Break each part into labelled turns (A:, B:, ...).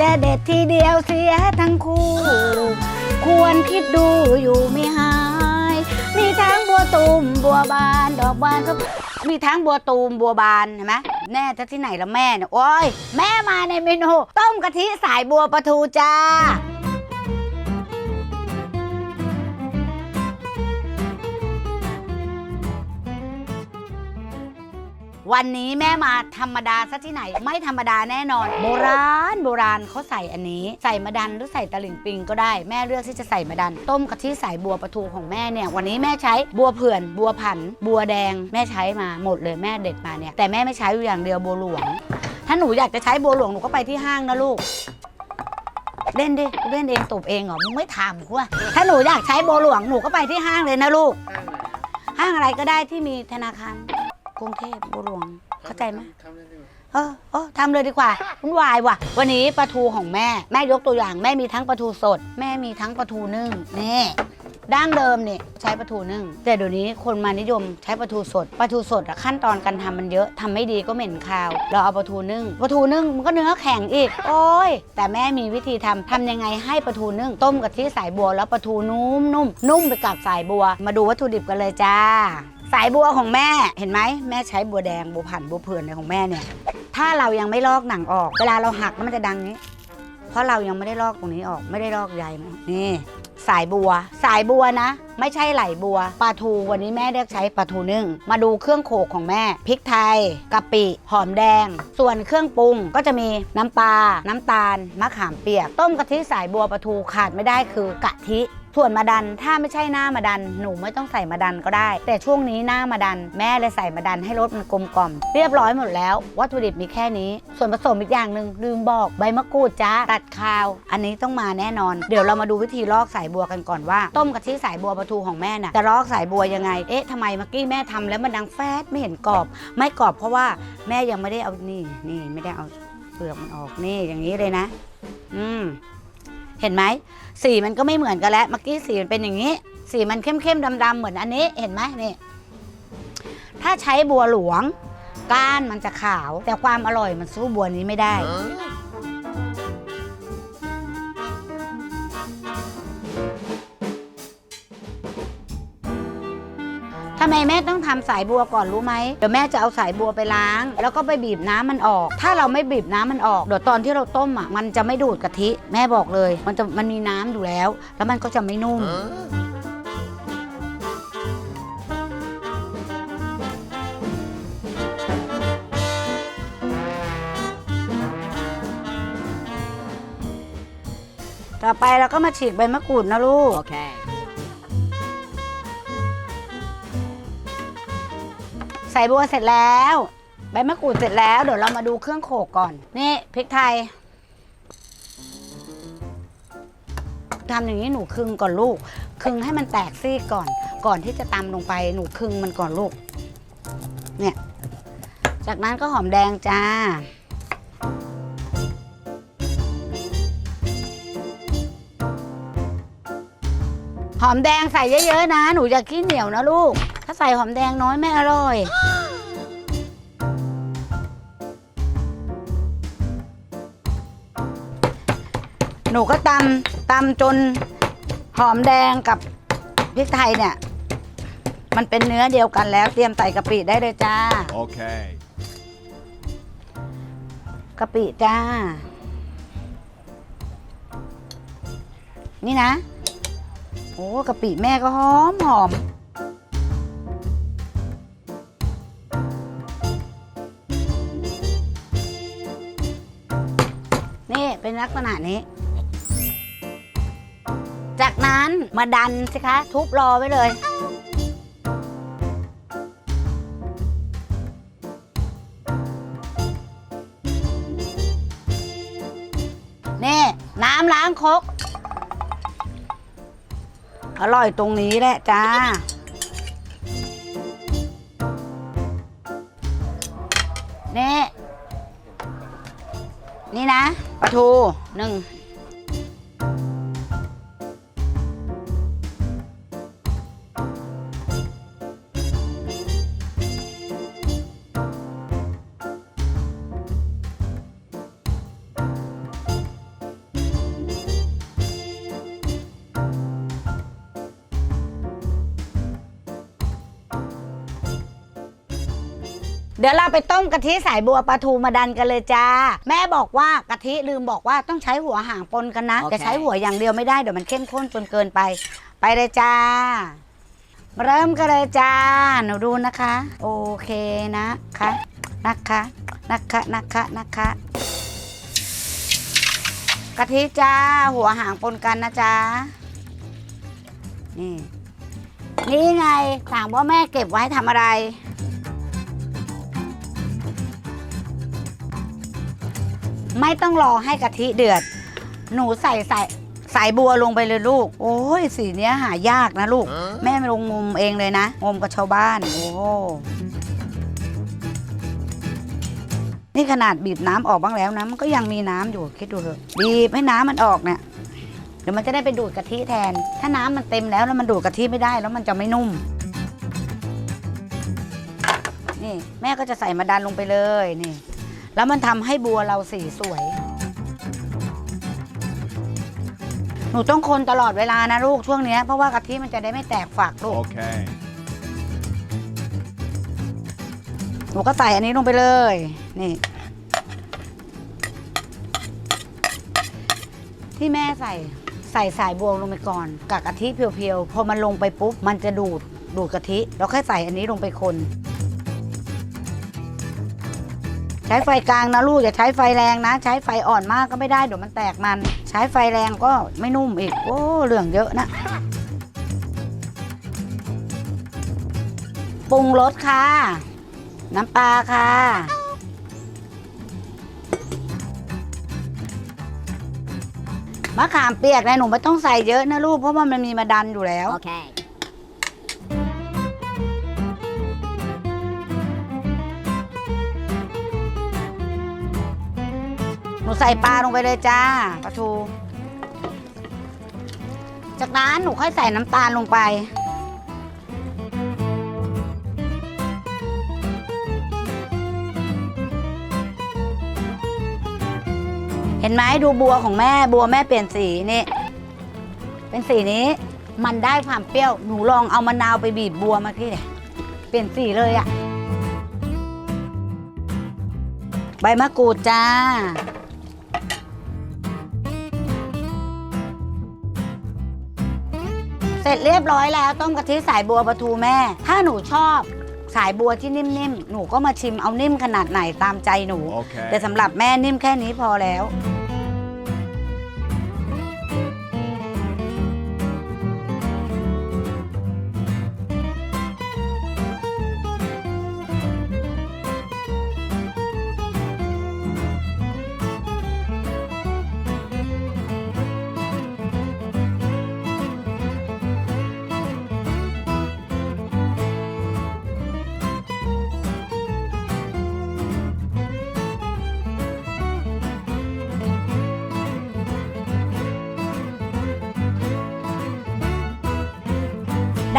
A: จะเด็ดทีเดียวเสียทั้งคู่ ควรคิดดูอยู่ไม่หาย มีทั้งบัวตูมบัวบานดอกบานก็มีทั้งบัวตูมบัวบานเห็นไหมแน่จะที่ไหนละแม่เนี่ยโอ้ยแม่มาในเมนู ต้มกะทิสายบัวปลาทูจ้า วันนี้แม่มาธรรมดาซะที่ไหน ไม่ธรรมดาแน่นอน โบราณโบราณเขาใส่อันนี้ ใส่มะดันหรือใส่ตะลิ่งปิงก็ได้แม่เลือกที่จะใส่มะดัน ต้มกะทิสายบัวปลาทูของแม่เนี่ยวันนี้แม่ใช้บัวเผื่อน บัวผัน บัวแดง แม่ใช้มาหมดเลยแม่เด็ดมาเนี่ยแต่แม่ไม่ใช้อยู่อย่างเดียวบัวหลวง ถ้าหนูอยากจะใช้บัวหลวงหนูก็ไปที่ห้างนะลูกเล่นดิเล่นเองตบเองเหรอมึงไม่ถามกูว่าถ้าหนูอยากใช้บัวหลวงหนูก็ไปที่ห้างเลยนะลูก ห้างอะไรก็ได้ที่มีธนาคาร กรุงเทพบัวหลวงเข้าใจไหม
B: ทำเลยดีกว่า
A: เออเออทำเลยดีกว่าวุ่นวายว่ะ วันนี้ปลาทูของแม่ แม่ยกตัวอย่างแม่มีทั้งปลาทูสด แม่มีทั้งปลาทูนึ่งนี่ดั้งเดิมเนี่ยใช้ปลาทูนึ่ง แต่เดี๋ยวนี้คนมานิยมใช้ปลาทูสดปลาทูสดอะขั้นตอนการทำมันเยอะทำไม่ดีก็เหม็นคาว เราเอาปลาทูนึ่งปลาทูนึ่งมันก็เนื้อแข็งอีก โอ้ย แต่แม่มีวิธีทำทำยังไงให้ปลาทูนึ่ง ต้มกับที่สายบัวแล้วปลาทูนุ่มนุ่มนุ่มไปกับสายบัว มาดูวัตถุดิบกันเลยจ้าสายบัวของแม่เห็นไหมแม่ใช้บัวแดงบัวผันบัวเผื่อนอะไรของแม่เนี่ย ถ้าเรายังไม่ลอกหนังออก เวลาเราหักแล้วมันจะดังนี้ เพราะเรายังไม่ได้ลอกตรงนี้ออกไม่ได้ลอกใยมันนี่ สายบัว สายบัวนะ ไม่ใช่ไหลบัวปลาทูวันนี้แม่เลือกใช้ปลาทูนึ่ง มาดูเครื่องโขกของแม่พริกไทยกะปิหอมแดง ส่วนเครื่องปรุงก็จะมีน้ำปลาน้ำตาลมะขามเปียก ต้มกะทิสายบัวปลาทูขาดไม่ได้คือกะทิ ส่วนมาดันถ้าไม่ใช่หน้ามาดัน หนูไม่ต้องใส่มาดันก็ได้ แต่ช่วงนี้หน้ามาดัน แม่เลยใส่มาดันให้รสมันกลมกล่อม เรียบร้อยหมดแล้ว วัตถุดิบมีแค่นี้ ส่วนผสมอีกอย่างหนึ่งลืมบอกใบมะกรูดจ้าตัดคาว อันนี้ต้องมาแน่นอน เดี๋ยวเรามาดูวิธีลอกสายบัวกันก่อนว่า ต้มกะทิสายบัวปลาทูของแม่น่ะจะลอกสายบัวยังไงเอ๊ะทำไมเมื่อกี้แม่ทำแล้วมันดังแฟดไม่เห็นกรอบ ไม่กรอบเพราะว่าแม่ยังไม่ได้เอานี่นี่ไม่ได้เอาเปลือกมันออกนี่อย่างนี้เลยนะ อืม เห็นไหมสีมันก็ไม่เหมือนกันแล้วเมื่อกี้สีมันเป็นอย่างนี้ สีมันเข้มๆดำๆเหมือนอันนี้เห็นไหมนี่ถ้าใช้บัวหลวงก้านมันจะขาว แต่ความอร่อยมันสู้บัวนี้ไม่ได้ำไมแม่ต้องทำสายบัวก่อนรู้ไหมเดี๋ยวแม่จะเอาสายบัวไปล้าง แล้วก็ไปบีบน้ำมันออก ถ้าเราไม่บีบน้ำมันออกเดี๋ยวตอนที่เราต้มอะมันจะไม่ดูดกะทิแม่บอกเลย มันจะมันมีน้ำอยู่แล้ว แล้วมันก็จะไม่นุ่มต่อไปเราก็มาฉีกใบมะกรูดนะลูก
C: Okay.
A: ใส่บัวเสร็จแล้ว ใบมะกรูดเสร็จแล้ว เดี๋ยวเรามาดูเครื่องโขกก่อน นี่พริกไทยทำอย่างนี้หนูคึงก่อนลูก คึงให้มันแตกซีกก่อน ก่อนที่จะตำลงไปหนูคึงมันก่อนลูก เนี่ย จากนั้นก็หอมแดงจ้าหอมแดงใส่เยอะๆนะ หนูอย่าขี้เหนียวนะลูก ถ้าใส่หอมแดงน้อยไม่อร่อย หนูก็ตำตำจนหอมแดงกับพริกไทยเนี่ย มันเป็นเนื้อเดียวกันแล้ว เตรียมใส่กะปิได้เลยจ้า
B: Okay.
A: กะปิจ้า นี่นะ โอ้กะปิแม่ก็หอมหอม เป็นลักษณะนี้ จากนั้นมาดันสิคะ ทุบรอไว้เลย นี่ น้ำล้างครกอร่อยตรงนี้แหละจ้า นี่ นี่นะปลาทูหนึ่ง ดี๋ยวเราไปต้มกะทิสายบัวปลาทูมาดันกันเลยจ้า แม่บอกว่ากะทิลืมบอกว่าต้องใช้หัวหางปนกันนะ
B: โอเค
A: จะใช้หัวอย่างเดียวไม่ได้เดี๋ยวมันเข้มข้นจนเกินไป ไปเลยจ้า เริ่มกันเลยจ้า หนูดูนะคะ โอเคนะคะนะคะนะคะนะคะนะคะกะทิจ้า หัวหางปนกันนะจ้านี่นี่ไงถามว่าแม่เก็บไว้ทำอะไร ไม่ต้องรอให้กะทิเดือด หนูใส่ใส่สายบัวลงไปเลยลูก โอ้ยสีเนี้ยหายากนะลูก แม่ลงงมเองเลยนะงมกับชาวบ้าน โอ้โหนี่ขนาดบีบน้ำออกบ้างแล้วนะมันก็ยังมีน้ำอยู่คิดดูเถอะบีบให้น้ำมันออกเนี่ยเดี๋ยวมันจะได้ไปดูดกะทิแทน ถ้าน้ำมันเต็มแล้วแล้วมันดูดกะทิไม่ได้แล้วมันจะไม่นุ่ม นี่แม่ก็จะใส่มาดันลงไปเลยนี่ แล้วมันทำให้บัวเราสีสวย หนูต้องคนตลอดเวลานะลูกช่วงเนี้ยเพราะว่ากะทิมันจะได้ไม่แตกฝักลูก
C: Okay.
A: หนูก็ใส่อันนี้ลงไปเลย นี่ ที่แม่ใส่ใส่สายบัวลงไปก่อนกับกะทิเพียวๆ พอมันลงไปปุ๊บ มันจะดูดดูดกะทิ แล้วค่อยใส่อันนี้ลงไปคน ใช้ไฟกลางนะลูกอย่าใช้ไฟแรงนะ ใช้ไฟอ่อนมากก็ไม่ได้เดี๋ยวมันแตกมัน ใช้ไฟแรงก็ไม่นุ่มอีกโอ้เรื่องเยอะนะปรุงรสค่ะ น้ำปลาค่ะ มะขามเปียกนะหนูไม่ต้องใส่เยอะนะลูกเพราะว่ามันมีมาดันอยู่แล้ว
B: Okay.
A: หนูใส่ปลาลงไปเลยจ้าปลาทู จากนั้นหนูค่อยใส่น้ำตาลลงไป เห็นไหมดูบัวของแม่บัวแม่เปลี่ยนสีนี่ เป็นสีนี้ มันได้ความเปรี้ยว หนูลองเอามะนาวไปบีบบัวมาที่เนี่ยเปลี่ยนสีเลยอะใบมะกรูดจ้า เสร็จเรียบร้อยแล้วต้มกะทิสายบัวปลาทูแม่ ถ้าหนูชอบสายบัวที่นิ่มๆ หนูก็มาชิมเอานิ่มขนาดไหนตามใจหนู
C: Okay.
A: แต่สำหรับแม่นิ่มแค่นี้พอแล้ว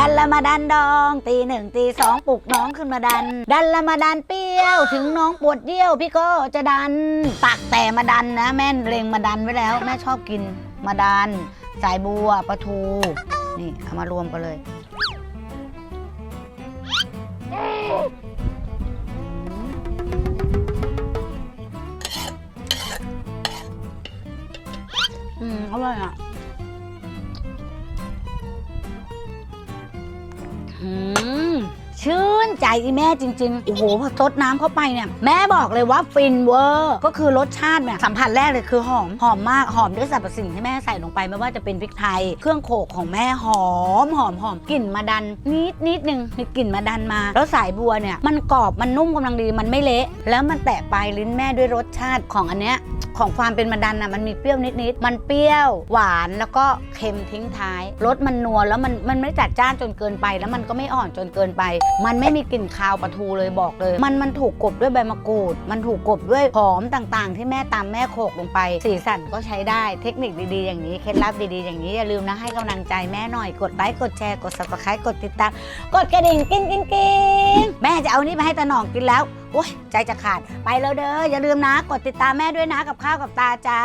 A: ดันละมาดันดองตีหนึ่งตีสองปลุกน้องขึ้นมาดัน ดันละมาดันเปรี้ยว ถึงน้องปวดเยี่ยว พี่ก็จะดันตักแต่มาดันนะ แม่เล็งมาดันไว้แล้ว แม่ชอบกินมาดัน สายบัวปลาทู นี่เอามารวมกันเลยอืมอร่อยอะ อืมชื่นใจอีแม่จริง ๆ โอ้โหพอซดน้ำเข้าไปเนี่ย แม่บอกเลยว่าฟินเวอร์ ก็คือรสชาติเนี่ยสัมผัสแรกเลยคือหอม หอมมาก หอมด้วยสรรพสิ่งที่แม่ใส่ลงไป ไม่ว่าจะเป็นพริกไทย เครื่องโขกของแม่หอมหอมหอมกลิ่นมาดัน นิดนิดนึงมีกลิ่นมาดันมา แล้วสายบัวเนี่ย มันกรอบมันนุ่มกำลังดีมันไม่เละ แล้วมันแตะปลายลิ้นแม่ด้วยรสชาติของอันเนี้ย ของความเป็นมันดันอะมันมีเปรี้ยวนิดๆ มันเปรี้ยวหวานแล้วก็เค็มทิ้งท้ายรสมันนัวแล้วมันมันไม่จัดจ้านจนเกินไป แล้วมันก็ไม่อ่อนจนเกินไป มันไม่มีกลิ่นคาวปลาทูเลยบอกเลย มันมันถูกกบด้วยใบมะกรูด มันถูกกบด้วยหอมต่างๆ ที่แม่ตามแม่โขกลงไป สีสันก็ใช้ได้เทคนิคดีๆ อย่างนี้เคล็ดลับดีๆ อย่างนี้อย่าลืมนะให้กำลังใจแม่หน่อยกดไลค์กดแชร์กด subscribe กดติดตามกดกระดิ่งกิ้งกิ้งกิ้งแม่จะเอานี่ไปให้ตาหน่องกินแล้ว โอ้ยใจจะขาด ไปแล้วเด้อ อย่าลืมนะ กดติดตามแม่ด้วยนะกับข้าวกับตาจ้า